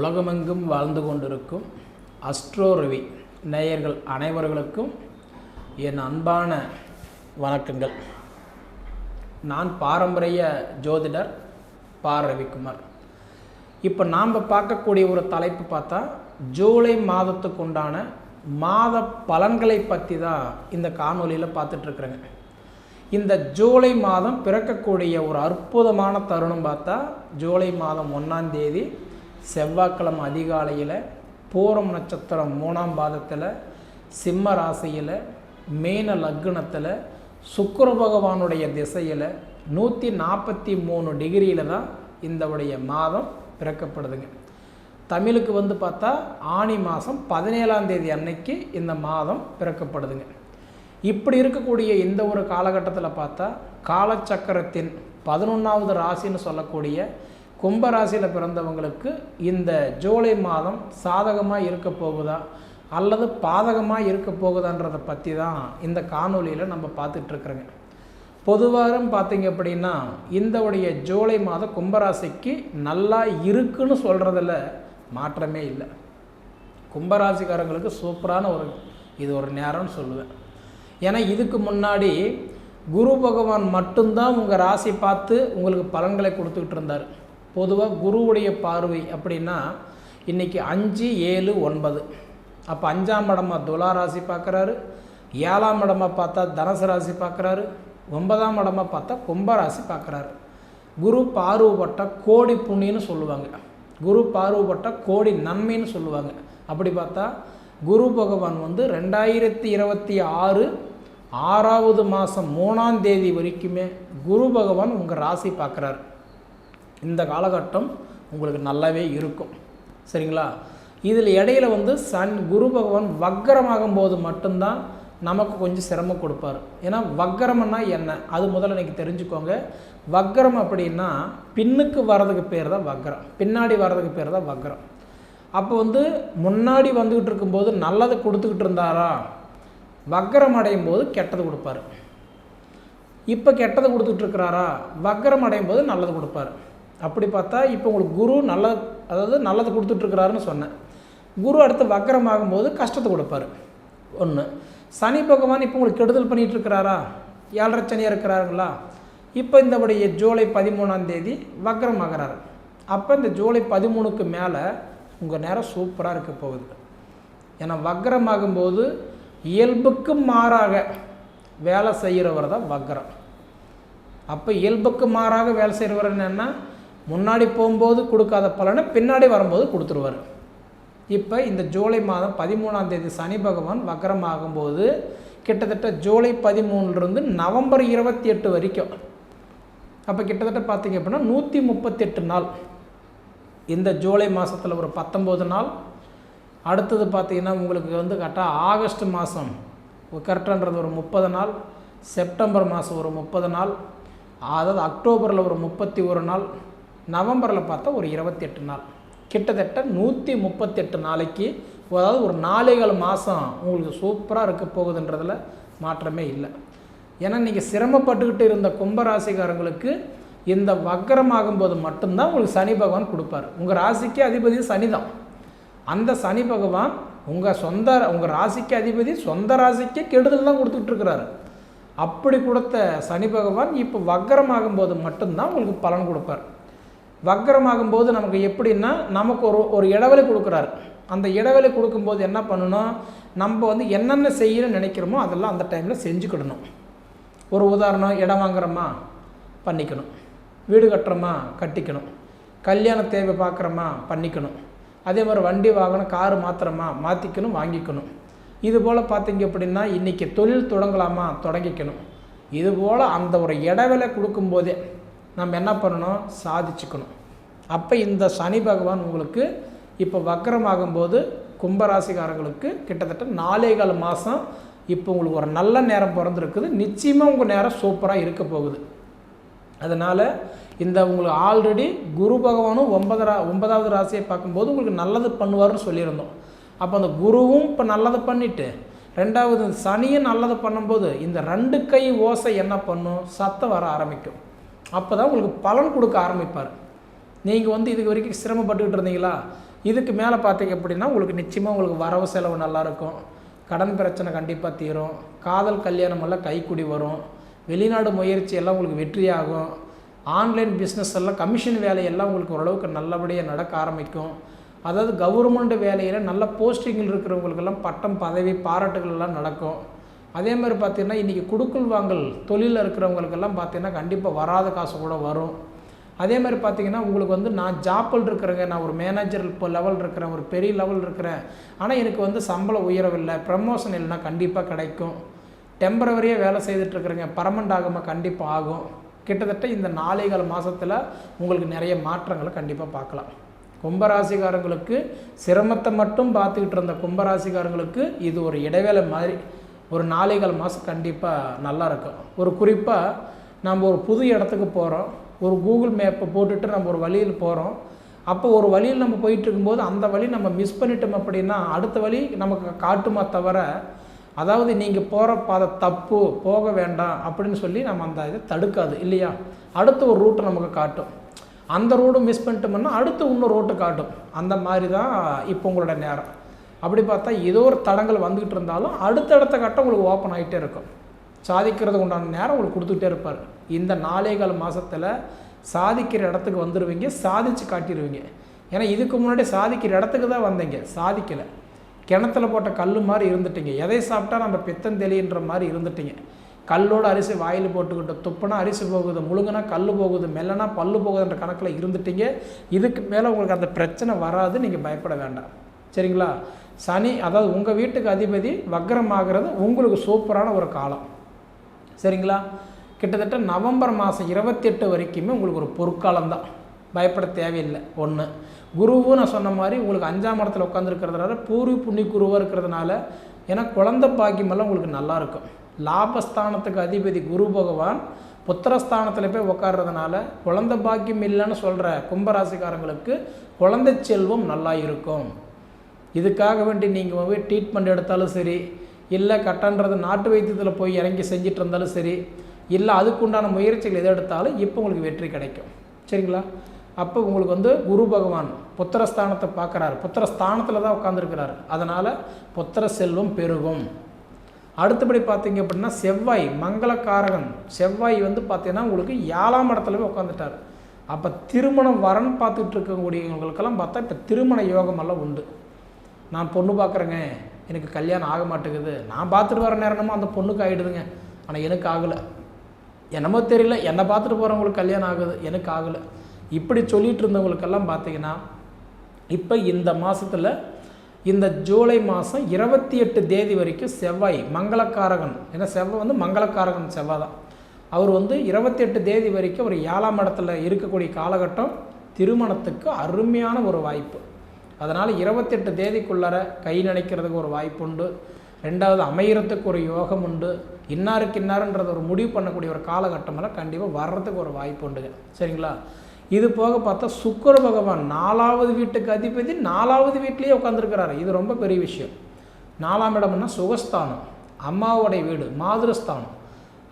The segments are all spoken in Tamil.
உலகமெங்கும் வாழ்ந்து கொண்டிருக்கும் அஸ்ட்ரோ ரவி நேயர்கள் அனைவர்களுக்கும் என் அன்பான வணக்கங்கள். நான் பாரம்பரிய ஜோதிடர் பா. ரவிக்குமார். இப்போ நாம் பார்க்கக்கூடிய ஒரு தலைப்பு பார்த்தா ஜூலை மாதத்துக்கு உண்டான மாத பலன்களை பற்றி தான் இந்த காணொலியில் பார்த்துட்ருக்குறேங்க. இந்த ஜூலை மாதம் பிறக்கக்கூடிய ஒரு அற்புதமான தருணம் பார்த்தா ஜூலை மாதம் ஒன்றாம் தேதி செவ்வாய்க்கிழமை அதிகாலையில் பூரம் நட்சத்திரம் மூணாம் பாதத்தில் சிம்ம ராசியில் மேன லக்னத்தில் சுக்கர பகவானுடைய திசையில் நூற்றி நாற்பத்தி மூணு டிகிரியில் தான் இந்தவுடைய மாதம் பிறக்கப்படுதுங்க. தமிழுக்கு வந்து பார்த்தா ஆணி மாதம் பதினேழாம் தேதி அன்னைக்கு இந்த மாதம் பிறக்கப்படுதுங்க. இப்படி இருக்கக்கூடிய இந்த ஒரு காலகட்டத்தில் பார்த்தா காலச்சக்கரத்தின் பதினொன்றாவது ராசின்னு சொல்லக்கூடிய கும்பராசியில் பிறந்தவங்களுக்கு இந்த ஜூலை மாதம் சாதகமாக இருக்க போகுதா? அல்லது பாதகமாக இருக்க போகுதான்றதை பற்றி தான் இந்த காணொலியில் நம்ம பார்த்துட்ருக்குறோங்க பொதுவாக பார்த்தீங்க அப்படின்னா இந்த உடைய ஜூலை மாதம் கும்பராசிக்கு நல்லா இருக்குன்னு சொல்கிறதில் மாற்றமே இல்லை. கும்பராசிக்காரங்களுக்கு சூப்பரான ஒரு இது ஒரு நேரம்னு சொல்லுவேன். ஏன்னா இதுக்கு முன்னாடி குரு பகவான் மட்டும்தான் உங்கள் ராசி பார்த்து உங்களுக்கு பலன்களை கொடுத்துக்கிட்டு இருந்தார். பொதுவாக குருவுடைய பார்வை அப்படின்னா இன்றைக்கி அஞ்சு ஏழு ஒன்பது. அப்போ அஞ்சாம் இடமா துலா ராசி பார்க்குறாரு ஏழாம் இடமா பார்த்தா தனுசு ராசி பார்க்குறாரு ஒன்பதாம் இடமா பார்த்தா கும்பராசி பார்க்குறாரு குரு பார்வப்பட்ட கோடி புண்ணின்னு சொல்லுவாங்க. குரு பார்வப்பட்ட கோடி நன்மைன்னு சொல்லுவாங்க. அப்படி பார்த்தா குரு பகவான் வந்து ரெண்டாயிரத்தி இருபத்தி ஆறு ஆறாவது மாதம் மூணாம் தேதி வரைக்குமே குரு பகவான் உங்கள் ராசி பார்க்குறாரு இந்த காலகட்டம் உங்களுக்கு நல்லாவே இருக்கும். சரிங்களா? இதில் இடையில வந்து சன் குரு பகவான் வக்கரமாகும் போது மட்டும்தான் நமக்கு கொஞ்சம் சிரமம் கொடுப்பார். ஏன்னா வக்கரம்னா என்ன? அது முதல்ல இன்றைக்கி தெரிஞ்சுக்கோங்க. வக்கரம் அப்படின்னா பின்னுக்கு வர்றதுக்கு பேர் தான் வக்கரம். பின்னாடி வர்றதுக்கு பேர் தான் வக்கரம். அப்போ வந்து முன்னாடி வந்துக்கிட்டு இருக்கும்போது நல்லதை கொடுத்துக்கிட்டு இருந்தாரா? வக்கரம் அடையும் போது கெட்டது கொடுப்பாரு. இப்போ கெட்டது கொடுத்துட்டு இருக்கிறாரா? வக்கரம் அடையும் போது நல்லது கொடுப்பாரு. அப்படி பார்த்தா இப்போ உங்களுக்கு குரு நல்ல அதாவது நல்லது கொடுத்துட்ருக்கிறாருன்னு சொன்னேன். குரு அடுத்து வக்கரம் ஆகும்போது கஷ்டத்தை கொடுப்பாரு. ஒன்று சனி பகவான் இப்போ உங்களுக்கு கெடுதல் பண்ணிகிட்டு இருக்கிறாரா ஏழரை சனியாக இருக்கிறாருங்களா? இப்போ இந்த உடைய ஜூலை பதிமூணாம் தேதி வக்கரம் அப்போ இந்த ஜூலை பதிமூணுக்கு மேலே உங்கள் நேரம் சூப்பராக இருக்க போகுது. ஏன்னா வக்கரம் ஆகும்போது இயல்புக்கு மாறாக வேலை செய்கிறவர் தான் வக்கரம். அப்போ இயல்புக்கு மாறாக வேலை செய்கிறவர் என்னென்னா முன்னாடி போகும்போது கொடுக்காத பலனை பின்னாடி வரும்போது கொடுத்துருவார். இப்போ இந்த ஜூலை மாதம் பதிமூணாம் தேதி சனி பகவான் வக்கரம் ஆகும்போது கிட்டத்தட்ட ஜூலை பதிமூணுலேருந்து நவம்பர் இருபத்தி எட்டு வரைக்கும். அப்போ கிட்டத்தட்ட பார்த்தீங்க அப்படின்னா நூற்றி முப்பத்தெட்டு நாள். இந்த ஜூலை மாதத்தில் ஒரு பத்தொம்போது நாள். அடுத்தது பார்த்திங்கன்னா உங்களுக்கு வந்து கரெக்டாக ஆகஸ்ட் மாதம் கரெக்டான்றது ஒரு முப்பது நாள். செப்டம்பர் மாதம் ஒரு முப்பது நாள். அதாவது அக்டோபரில் ஒரு முப்பத்தி ஒரு நாள். நவம்பரில் பார்த்தா ஒரு இருபத்தெட்டு நாள். கிட்டத்தட்ட நூற்றி முப்பத்தெட்டு நாளைக்கு அதாவது ஒரு நாலேகால் மாதம் உங்களுக்கு சூப்பராக இருக்க போகுதுன்றதில் மாற்றமே இல்லை. ஏன்னா நீங்கள் சிரமப்பட்டுக்கிட்டு இருந்த கும்பராசிக்காரங்களுக்கு இந்த வக்கரம் ஆகும்போது மட்டும்தான் உங்களுக்கு சனி பகவான் கொடுப்பார். உங்கள் ராசிக்கு அதிபதி சனி தான். அந்த சனி பகவான் உங்கள் சொந்த உங்கள் ராசிக்கு அதிபதி சொந்த ராசிக்கே கெடுதல் தான் கொடுத்துட்ருக்கிறாரு அப்படி கொடுத்த சனி பகவான் இப்போ வக்கரம் ஆகும்போது மட்டும்தான் உங்களுக்கு பலன் கொடுப்பார். வக்கரம் ஆகும்போது நமக்கு எப்படின்னா நமக்கு ஒரு ஒரு இடைவெளி கொடுக்குறாரு. அந்த இடைவெளி கொடுக்கும்போது என்ன பண்ணணும்? நம்ம வந்து என்னென்ன செய்யணும்னு நினைக்கிறோமோ அதெல்லாம் அந்த டைமில் செஞ்சுக்கிடணும். ஒரு உதாரணம் இடம் வாங்குறோமா? பண்ணிக்கணும். வீடு கட்டுறோமா? கட்டிக்கணும். கல்யாண தேவை பார்க்குறோமா? பண்ணிக்கணும். அதே மாதிரி வண்டி வாங்கணும் காரு மாத்திரமா மாற்றிக்கணும் வாங்கிக்கணும். இது போல் பார்த்தீங்க அப்படின்னா இன்றைக்கி தொழில் தொடங்கலாமா? தொடங்கிக்கணும். இதுபோல் அந்த ஒரு இடைவேளை கொடுக்கும்போதே நம்ம என்ன பண்ணணும்? சாதிச்சுக்கணும். அப்போ இந்த சனி பகவான் உங்களுக்கு இப்போ வக்கரமாகும்போது கும்பராசிக்காரங்களுக்கு கிட்டத்தட்ட நாலே கால் மாதம் இப்போ உங்களுக்கு ஒரு நல்ல நேரம் பிறந்திருக்குது. நிச்சயமாக உங்கள் நேரம் சூப்பராக இருக்க போகுது. அதனால் இந்த உங்களுக்கு ஆல்ரெடி குரு பகவானும் ஒன்பது ரா ஒன்பதாவது ராசியை பார்க்கும்போது உங்களுக்கு நல்லது பண்ணுவார்னு சொல்லியிருந்தோம். அப்போ அந்த குருவும் இப்போ நல்லது பண்ணிவிட்டு ரெண்டாவது சனியும் நல்லது பண்ணும்போது இந்த ரெண்டு கை ஓசை என்ன பண்ணும்? சத்தம் வர ஆரம்பிக்கும். அப்போ தான் உங்களுக்கு பலன் கொடுக்க ஆரம்பிப்பார். நீங்கள் வந்து இதுக்கு வரைக்கும் சிரமப்பட்டுக்கிட்டு இருந்தீங்களா? இதுக்கு மேலே பார்த்தீங்க அப்படின்னா உங்களுக்கு நிச்சயமாக உங்களுக்கு வரவு செலவு நல்லாயிருக்கும் கடன் பிரச்சனை கண்டிப்பாக தீரும். காதல் கல்யாணம் எல்லாம் கைக்குடி வரும். வெளிநாடு முயற்சி எல்லாம் உங்களுக்கு வெற்றியாகும். ஆன்லைன் பிஸ்னஸ் எல்லாம் கமிஷன் வேலையெல்லாம் உங்களுக்கு ஓரளவுக்கு நல்லபடியாக நடக்க ஆரம்பிக்கும். அதாவது கவர்மெண்ட் வேலையில் நல்ல போஸ்டிங்கில் இருக்கிறவங்களுக்கெல்லாம் பட்டம் பதவி பாராட்டுகள் எல்லாம் நடக்கும். அதே மாதிரி பார்த்தீங்கன்னா இன்றைக்கி குடுக்கல் வாங்கல் தொழிலில் இருக்கிறவங்களுக்கெல்லாம் பார்த்தீங்கன்னா கண்டிப்பாக வராத காசு கூட வரும். அதே மாதிரி பார்த்திங்கன்னா உங்களுக்கு வந்து நான் ஜாப்பில் இருக்கிறேங்க. நான் ஒரு மேனேஜர் இப்போ லெவல் இருக்கிறேன். ஒரு பெரிய லெவல் இருக்கிறேன். ஆனால் எனக்கு வந்து சம்பளம் உயரவில்லை. ப்ரமோஷன் இல்லைன்னா கண்டிப்பாக கிடைக்கும். டெம்பரவரியாக வேலை செய்துட்ருக்குறேங்க பர்மனண்ட் ஆகாமல் கண்டிப்பாக ஆகும். கிட்டத்தட்ட இந்த நாளைகால மாதத்தில் உங்களுக்கு நிறைய மாற்றங்களை கண்டிப்பாக பார்க்கலாம். கும்பராசிக்காரங்களுக்கு சிரமத்தை மட்டும் பார்த்துக்கிட்டு இருந்த கும்பராசிக்காரங்களுக்கு இது ஒரு இடைவேளை மாதிரி. ஒரு நாளைகள் மாதம் கண்டிப்பாக நல்லாயிருக்கும் ஒரு குறிப்பாக நம்ம ஒரு புது இடத்துக்கு போகிறோம் ஒரு கூகுள் மேப்பை போட்டுட்டு நம்ம ஒரு வழியில் போகிறோம் அப்போ ஒரு வழியில் நம்ம போயிட்டு இருக்கும்போது அந்த வழி நம்ம மிஸ் பண்ணிட்டோம் அப்படின்னா அடுத்த வழி நமக்கு காட்டுமா தவிர அதாவது நீங்கள் போகிற பாதை தப்பு போக வேண்டாம் அப்படின்னு சொல்லி நம்ம அந்த இதை தடுக்காது இல்லையா? அடுத்த ஒரு ரூட்டை நமக்கு காட்டும். அந்த ரோடு மிஸ் பண்ணிட்டோம்னா அடுத்து இன்னொரு ரோட்டு காட்டும். அந்த மாதிரி தான் இப்போ உங்களோட நேரம். அப்படி பார்த்தா ஏதோ ஒரு தடங்கள் வந்துக்கிட்டு இருந்தாலும் அடுத்தடுத்த கட்டம் உங்களுக்கு ஓப்பன் ஆகிட்டே இருக்கும். சாதிக்கிறதுக்கு உண்டான நேரம் உங்களுக்கு கொடுத்துக்கிட்டே இருப்பார். இந்த நாலே கால் மாதத்தில் சாதிக்கிற இடத்துக்கு வந்துடுவீங்க சாதிச்சு காட்டிடுவீங்க ஏன்னா இதுக்கு முன்னாடி சாதிக்கிற இடத்துக்கு தான் வந்தீங்க. சாதிக்கலை. கிணத்துல போட்ட கல் மாதிரி இருந்துட்டீங்க. எதை சாப்பிட்டா நம்ம பித்தம் தெளின்ற மாதிரி இருந்துட்டீங்க. கல்லோட அரிசி வாயில் போட்டுக்கிட்டு துப்புனா அரிசி போகுது முழுங்கினா கல் போகுது மெல்லனா பல்லு போகுதுன்ற கணக்கில் இருந்துட்டீங்க. இதுக்கு மேலே உங்களுக்கு அந்த பிரச்சனை வராது நீங்கள் பயப்பட வேண்டாம். சரிங்களா? சனி அதாவது உங்கள் வீட்டுக்கு அதிபதி வக்ரமாகிறது உங்களுக்கு சூப்பரான ஒரு காலம். சரிங்களா? கிட்டத்தட்ட நவம்பர் மாதம் இருபத்தி எட்டு வரைக்குமே உங்களுக்கு ஒரு பொற்காலம் தான். பயப்பட தேவையில்லை. ஒன்று குருவும் நான் சொன்ன மாதிரி உங்களுக்கு அஞ்சாம் இடத்துல உட்காந்துருக்கிறதுனால பூர்வி புண்ணி குருவாக இருக்கிறதுனால ஏன்னா குழந்த பாக்கியமெல்லாம் உங்களுக்கு நல்லா இருக்கும். லாபஸ்தானத்துக்கு அதிபதி குரு பகவான் புத்திரஸ்தானத்தில் போய் உட்கார்றதுனால குழந்த பாக்கியம் இல்லைன்னு சொல்கிற கும்பராசிக்காரங்களுக்கு குழந்தை செல்வம் நல்லா இருக்கும். இதுக்காக வேண்டி நீங்கள் போய் ட்ரீட்மெண்ட் எடுத்தாலும் சரி இல்லை கட்டன்றது நாட்டு வைத்தியத்தில் போய் இறங்கி செஞ்சுட்டு இருந்தாலும் சரி இல்லை அதுக்குண்டான முயற்சிகள் எதை எடுத்தாலும் இப்போ உங்களுக்கு வெற்றி கிடைக்கும். சரிங்களா? அப்போ உங்களுக்கு வந்து குரு பகவான் புத்திரஸ்தானத்தை பார்க்குறாரு. புத்திரஸ்தானத்தில் தான் உட்காந்துருக்கிறாரு அதனால் புத்திர செல்வம் பெருகும். அடுத்தபடி பார்த்தீங்க அப்படின்னா செவ்வாய் மங்களக்காரகன். செவ்வாய் வந்து பார்த்தீங்கன்னா உங்களுக்கு ஏழாம் இடத்துல போய் உட்காந்துட்டார் அப்போ திருமணம் வரன் பார்த்துட்டு இருக்கக்கூடியவங்களுக்கெல்லாம் பார்த்தா இப்போ திருமண யோகமெல்லாம் உண்டு. நான் பொண்ணு பார்க்குறேங்க. எனக்கு கல்யாணம் ஆக மாட்டேங்குது. நான் பார்த்துட்டு வர நேரமும் அந்த பொண்ணுக்கு ஆகிடுதுங்க ஆனால் எனக்கு ஆகலை. என்னமோ தெரியல. என்னை பார்த்துட்டு போகிறவங்களுக்கு கல்யாணம் ஆகுது. எனக்கு ஆகலை. இப்படி சொல்லிகிட்டு இருந்தவங்களுக்கெல்லாம் பார்த்தீங்கன்னா இப்போ இந்த மாதத்தில் இந்த ஜூலை மாதம் இருபத்தி எட்டு தேதி வரைக்கும் செவ்வாய் மங்களக்காரகன். ஏன்னா செவ்வாய் வந்து மங்களக்காரகன் செவ்வாய் தான். அவர் வந்து இருபத்தி எட்டு தேதி வரைக்கும் ஒரு ஏழாம் இடத்துல இருக்கக்கூடிய காலகட்டம் திருமணத்துக்கு அருமையான ஒரு வாய்ப்பு. அதனால் இருபத்தெட்டு தேதிக்குள்ளார கை நினைக்கிறதுக்கு ஒரு வாய்ப்புண்டு. ரெண்டாவது அமையறதுக்கு ஒரு யோகம் உண்டு இன்னாருக்கு இன்னாருன்றது ஒரு முடிவு பண்ணக்கூடிய ஒரு காலகட்டமெல்லாம் கண்டிப்பாக வர்றதுக்கு ஒரு வாய்ப்பு உண்டுங்க சரிங்களா? இது போக பார்த்தா சுக்கர பகவான் நாலாவது வீட்டுக்கு அதிபதி நாலாவது வீட்லேயே உட்காந்துருக்கிறாரு இது ரொம்ப பெரிய விஷயம். நாலாம் இடம்னா சுகஸ்தானம். அம்மாவோடைய வீடு மாதிருஸ்தானம்.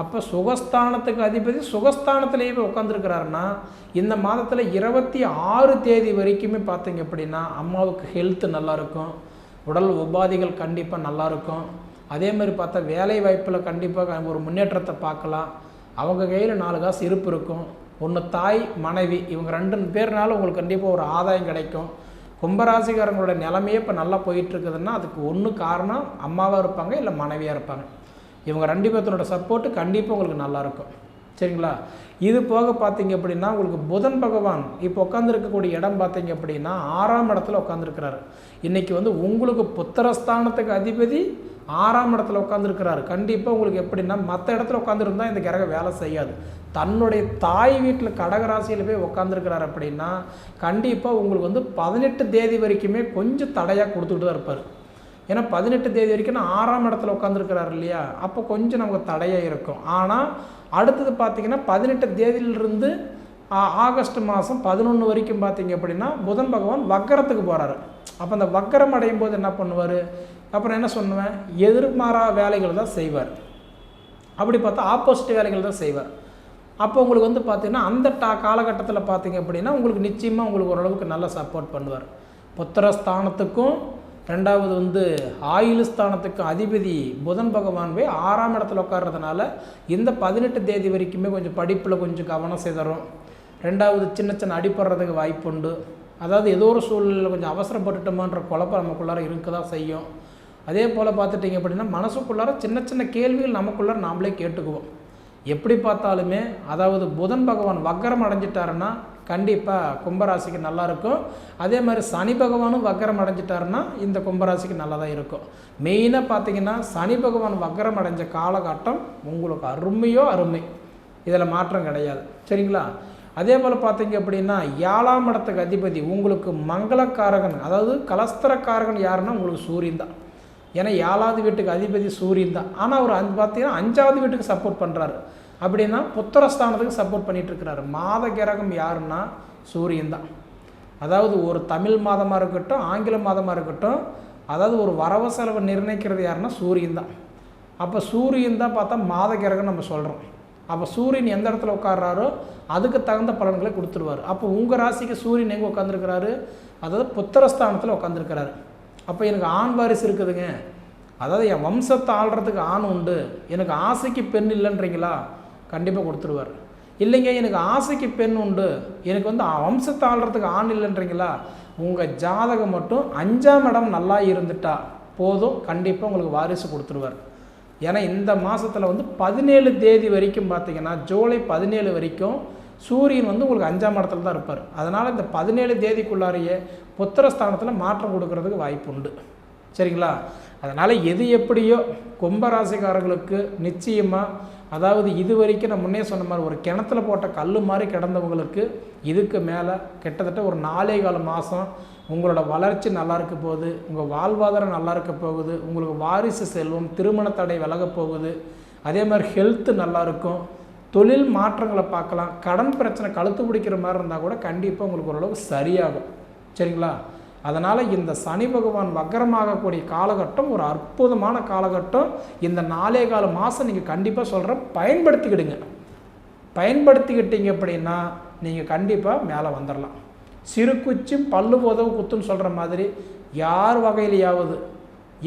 அப்போ சுகஸ்தானத்துக்கு அதிபதி சுகஸ்தானத்திலேயே போய் உட்காந்துருக்கிறாருன்னா இந்த மாதத்தில் இருபத்தி ஆறு தேதி வரைக்குமே பார்த்தீங்க அப்படின்னா அம்மாவுக்கு ஹெல்த்து நல்லாயிருக்கும் உடல் உபாதைகள் கண்டிப்பாக நல்லாயிருக்கும் அதே மாதிரி பார்த்தா வேலை வாய்ப்பில் கண்டிப்பாக ஒரு முன்னேற்றத்தை பார்க்கலாம். அவங்க கையில் நாலு காசு இருப்பு இருக்கும். ஒன்று தாய் மனைவி இவங்க ரெண்டு பேர்னால உங்களுக்கு கண்டிப்பாக ஒரு ஆதாயம் கிடைக்கும். கும்பராசிக்காரங்களோட நிலமையே இப்போ நல்லா போயிட்டுருக்குதுன்னா அதுக்கு ஒன்று காரணம் அம்மாவாக இருப்பாங்க இல்லை மனைவியாக இருப்பாங்க. இவங்க ரெண்டு பேர்த்தனோட சப்போர்ட்டு கண்டிப்பாக உங்களுக்கு நல்லாயிருக்கும் சரிங்களா? இது போக பார்த்தீங்க அப்படின்னா உங்களுக்கு புதன் பகவான் இப்போ உட்காந்துருக்கக்கூடிய இடம் பார்த்தீங்க அப்படின்னா ஆறாம் இடத்துல உட்காந்துருக்கிறாரு இன்றைக்கி வந்து உங்களுக்கு புத்திரஸ்தானத்துக்கு அதிபதி ஆறாம் இடத்துல உட்காந்துருக்கிறாரு கண்டிப்பாக உங்களுக்கு எப்படின்னா மற்ற இடத்துல உட்காந்துருந்தா இந்த கிரகம் வேலை செய்யாது. தன்னுடைய தாய் வீட்டில் கடகராசியில் போய் உட்காந்துருக்கிறார் அப்படின்னா கண்டிப்பாக உங்களுக்கு வந்து பதினெட்டு தேதி வரைக்குமே கொஞ்சம் தடையாக கொடுத்துட்டு தான் இருப்பார். ஏன்னா பதினெட்டு தேதி வரைக்கும் நான் ஆறாம் இடத்துல உட்காந்துருக்கிறார் இல்லையா? அப்போ கொஞ்சம் நமக்கு தடையாக இருக்கும். ஆனால் அடுத்தது பார்த்திங்கன்னா பதினெட்டு தேதியிலிருந்து ஆகஸ்ட் மாதம் பதினொன்று வரைக்கும் பார்த்தீங்க அப்படின்னா புதன் பகவான் வக்கரத்துக்கு போகிறாரு அப்போ அந்த வக்கரம் அடையும் போது என்ன பண்ணுவார்? அப்புறம் என்ன சொல்லுவேன்? எதிர்மாறா வேலைகள் தான் செய்வார். அப்படி பார்த்தா ஆப்போசிட் வேலைகள் தான் செய்வார். அப்போ உங்களுக்கு வந்து பார்த்திங்கன்னா அந்த டா காலகட்டத்தில் பார்த்தீங்க அப்படின்னா உங்களுக்கு நிச்சயமாக உங்களுக்கு ஓரளவுக்கு நல்லா சப்போர்ட் பண்ணுவார். புத்திரஸ்தானத்துக்கும் ரெண்டாவது வந்து ஆயுள் ஸ்தானத்துக்கும் அதிபதி புதன் பகவான் போய் ஆறாம் இடத்துல உட்கார்றதுனால இந்த பதினெட்டு தேதி வரைக்குமே கொஞ்சம் படிப்பில் கொஞ்சம் கவனம் சிதறும். ரெண்டாவது சின்ன சின்ன அடிப்படுறதுக்கு வாய்ப்புண்டு அதாவது ஏதோ ஒரு சூழ்நிலையில் கொஞ்சம் அவசரப்பட்டுட்டோமான்ற குழப்பம் நமக்குள்ளார இருக்க தான் செய்யும். அதே போல் பார்த்துட்டிங்க அப்படின்னா மனசுக்குள்ளார சின்ன சின்ன கேள்விகள் நமக்குள்ளார நாமளே கேட்டுக்குவோம். எப்படி பார்த்தாலுமே அதாவது புதன் பகவான் வக்கரம் அடைஞ்சிட்டாருன்னா கண்டிப்பாக கும்பராசிக்கு நல்லா இருக்கும். அதே மாதிரி சனி பகவானும் வக்கரம் அடைஞ்சிட்டாருன்னா இந்த கும்பராசிக்கு நல்லா தான் இருக்கும் மெயினாக பார்த்தீங்கன்னா சனி பகவான் வக்கரம் அடைஞ்ச காலகட்டம் உங்களுக்கு அருமையோ அருமை. இதில் மாற்றம் கிடையாது. சரிங்களா? அதே போல் பார்த்தீங்க அப்படின்னா ஏழாம் இடத்துக்கு அதிபதி உங்களுக்கு மங்களக்காரகன் அதாவது கலஸ்தரக்காரகன் யாருன்னா உங்களுக்கு சூரியன் தான். ஏன்னா ஏழாவது வீட்டுக்கு அதிபதி சூரியன் தான். ஆனால் அவர் அஞ்சு பார்த்தீங்கன்னா அஞ்சாவது வீட்டுக்கு சப்போர்ட் பண்ணுறாரு அப்படின்னா புத்திரஸ்தானத்துக்கு சப்போர்ட் பண்ணிட்டு இருக்கிறாரு மாத கிரகம் யாருன்னா சூரியன் தான். அதாவது ஒரு தமிழ் மாதமாக இருக்கட்டும் ஆங்கில மாதமாக இருக்கட்டும் அதாவது ஒரு வரவு செலவு நிர்ணயிக்கிறது யாருன்னா சூரியன் தான். அப்போ சூரியன் தான் பார்த்தா மாத கிரகம் நம்ம சொல்கிறோம் அப்போ சூரியன் எந்த இடத்துல உட்கார்றாரோ அதுக்கு தகுந்த பலன்களை கொடுத்துருவார். அப்போ உங்கள் ராசிக்கு சூரியன் எங்கே உட்காந்துருக்கிறாரு அதாவது புத்திரஸ்தானத்தில் உட்காந்துருக்கிறாரு அப்போ எனக்கு ஆண் வாரிசு இருக்குதுங்க. அதாவது என் வம்சத்தை ஆள்றதுக்கு ஆண் உண்டு. எனக்கு ஆசைக்கு பெண் இல்லைன்றீங்களா? கண்டிப்பாக கொடுத்துருவார். இல்லைங்க எனக்கு ஆசைக்கு பெண் உண்டு. எனக்கு வந்து வம்சத்தை ஆள்றதுக்கு ஆண் இல்லைன்றீங்களா? உங்கள் ஜாதகம் மட்டும் அஞ்சாம் இடம் நல்லா இருந்துட்டா போதும். கண்டிப்பாக உங்களுக்கு வாரிசு கொடுத்துருவார். ஏன்னா இந்த மாதத்தில் வந்து பதினேழு தேதி வரைக்கும் பார்த்தீங்கன்னா ஜூலை பதினேழு வரைக்கும் சூரியன் வந்து உங்களுக்கு அஞ்சாம் இடத்துல தான் இருப்பார். அதனால் இந்த பதினேழு தேதிக்குள்ளாரையே புத்திரஸ்தானத்தில் மாற்றம் கொடுக்கறதுக்கு வாய்ப்பு உண்டு. சரிங்களா? அதனால் எது எப்படியோ கும்பராசிக்காரர்களுக்கு நிச்சயமாக அதாவது இது வரைக்கும் நான் முன்னே சொன்ன மாதிரி ஒரு கிணத்துல போட்ட கல் மாதிரி கிடந்தவங்களுக்கு இதுக்கு மேலே கிட்டத்தட்ட ஒரு நாலே கால மாதம் உங்களோட வளர்ச்சி நல்லா இருக்க போகுது உங்கள் வாழ்வாதாரம் நல்லா இருக்க போகுது உங்களுக்கு வாரிசு செல்வம் திருமண தடை விலக போகுது அதே மாதிரி ஹெல்த்து நல்லா இருக்கும் தொழில் மாற்றங்களை பார்க்கலாம் கடன் பிரச்சனை கழுத்து பிடிக்கிற மாதிரி இருந்தால் கூட கண்டிப்பாக உங்களுக்கு ஓரளவுக்கு சரியாகும். சரிங்களா? அதனால் இந்த சனி பகவான் வக்கரமாகக்கூடிய காலகட்டம் ஒரு அற்புதமான காலகட்டம். இந்த நாலே கால மாதம் நீங்கள் கண்டிப்பாக சொல்கிறேன் பயன்படுத்திக்கிடுங்க. பயன்படுத்திக்கிட்டீங்க அப்படின்னா நீங்கள் கண்டிப்பாக மேலே வந்துடலாம் சிறு பல்லு உதவு குத்துன்னு சொல்கிற மாதிரி யார் வகையிலையாவது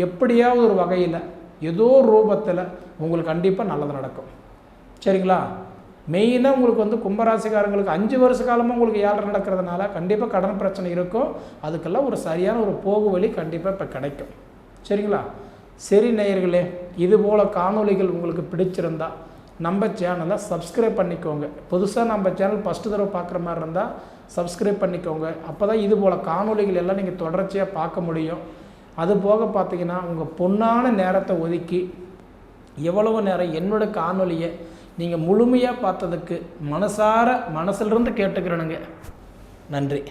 எப்படியாவது ஒரு வகையில் ஏதோ ஒரு ரூபத்தில் உங்களுக்கு கண்டிப்பாக நல்லது நடக்கும். சரிங்களா? மெயினாக உங்களுக்கு வந்து கும்பராசிக்காரங்களுக்கு அஞ்சு வருஷ காலமாக உங்களுக்கு ஏழரை நடக்கிறதுனால கண்டிப்பாக கடன் பிரச்சனை இருக்கும். அதுக்கெல்லாம் ஒரு சரியான ஒரு போகு வழி கண்டிப்பாக இப்போ கிடைக்கும். சரிங்களா? சரி நேயர்களே இது போல் காணொளிகள் உங்களுக்கு பிடிச்சிருந்தா நம்ம சேனலை சப்ஸ்கிரைப் பண்ணிக்கோங்க. புதுசாக நம்ம சேனல் ஃபஸ்ட்டு தடவை பார்க்குற மாதிரி இருந்தால் சப்ஸ்கிரைப் பண்ணிக்கோங்க. அப்போ தான் இது போல் காணொளிகள் எல்லாம் நீங்கள் தொடர்ச்சியாக பார்க்க முடியும். அது போக பார்த்தீங்கன்னா உங்கள் பொண்ணான நேரத்தை ஒதுக்கி எவ்வளவு நேரம் என்னோட காணொலியை நீங்கள் முழுமையாக பார்த்ததுக்கு மனசார மனசிலிருந்து கேட்டுக்கிறேனுங்க. நன்றி.